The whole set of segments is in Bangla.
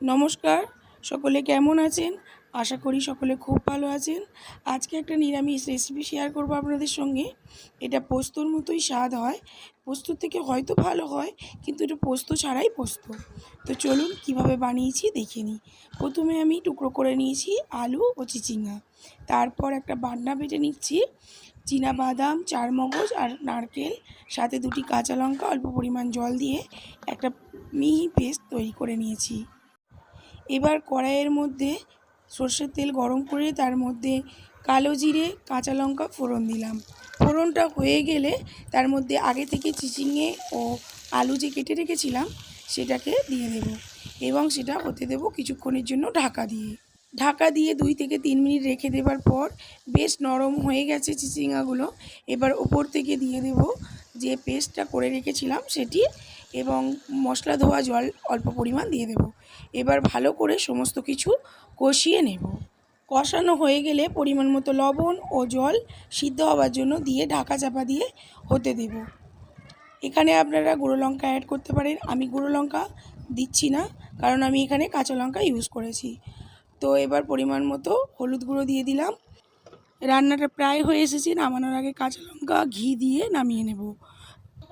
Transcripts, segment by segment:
নমস্কার, সকলে কেমন আছেন? আশা করি সকলে খুব ভালো আছেন। আজকে একটা নিরামিষ রেসিপি শেয়ার করব আপনাদের সঙ্গে। এটা পোস্তর মতোই স্বাদ হয়। পোস্তর থেকে হয়তো ভালো হয়, কিন্তু এটা পোস্ত ছাড়াই পোস্ত। তো চলুন কীভাবে বানিয়েছি দেখে নিই। প্রথমে আমি টুকরো করে নিয়েছি আলু ও চিচিঙ্গা। তারপর একটা বাটনা বেটে নিচ্ছি। চীনা বাদাম চার মগজ আর নারকেল, সাথে দুটি কাঁচা লঙ্কা অল্প পরিমাণ জল দিয়ে একটা মিহি পেস্ট তৈরি করে নিয়েছি। এবার কড়াইয়ের মধ্যে সর্ষের তেল গরম করে তার মধ্যে কালো জিরে, কাঁচা লঙ্কা ফোড়ন দিলাম। ফোড়নটা হয়ে গেলে তার মধ্যে আগে থেকে চিচিঙে ও আলু যে কেটে রেখেছিলাম, সেটাকে দিয়ে দেব এবং সেটা হতে দেব কিছুক্ষণের জন্য ঢাকা দিয়ে। ঢাকা দিয়ে দুই থেকে তিন মিনিট রেখে দেবার পর বেশ নরম হয়ে গেছে চিচিঙ্গাগুলো এবার ওপর থেকে দিয়ে দেব যে পেস্টটা করে রেখেছিলাম সেটি এবং মশলা ধোয়া জল অল্প পরিমাণ দিয়ে দেব। এবার ভালো করে সমস্ত কিছু কষিয়ে নেব। কষানো হয়ে গেলে পরিমাণ মতো লবণ ও জল সিদ্ধ হওয়ার জন্য দিয়ে ঢাকা চাপা দিয়ে হতে দেব। এখানে আপনারা গুঁড়ো লঙ্কা অ্যাড করতে পারেন। আমি গুঁড়ো লঙ্কা দিচ্ছি না, কারণ আমি এখানে কাঁচা লঙ্কা ইউজ করেছি। তো এবার পরিমাণ মতো হলুদ গুঁড়ো দিয়ে দিলাম। রান্নাটা প্রায় হয়ে এসেছে, নামানোর আগে কাঁচা লঙ্কা, ঘি দিয়ে নামিয়ে নেব।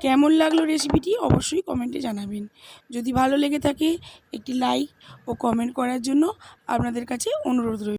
কেমন লাগল রেসিপিটি অবশ্যই কমেন্টে জানাবেন। যদি ভালো লেগে থাকে, একটি লাইক ও কমেন্ট করার জন্য আপনাদের কাছে অনুরোধ রইল।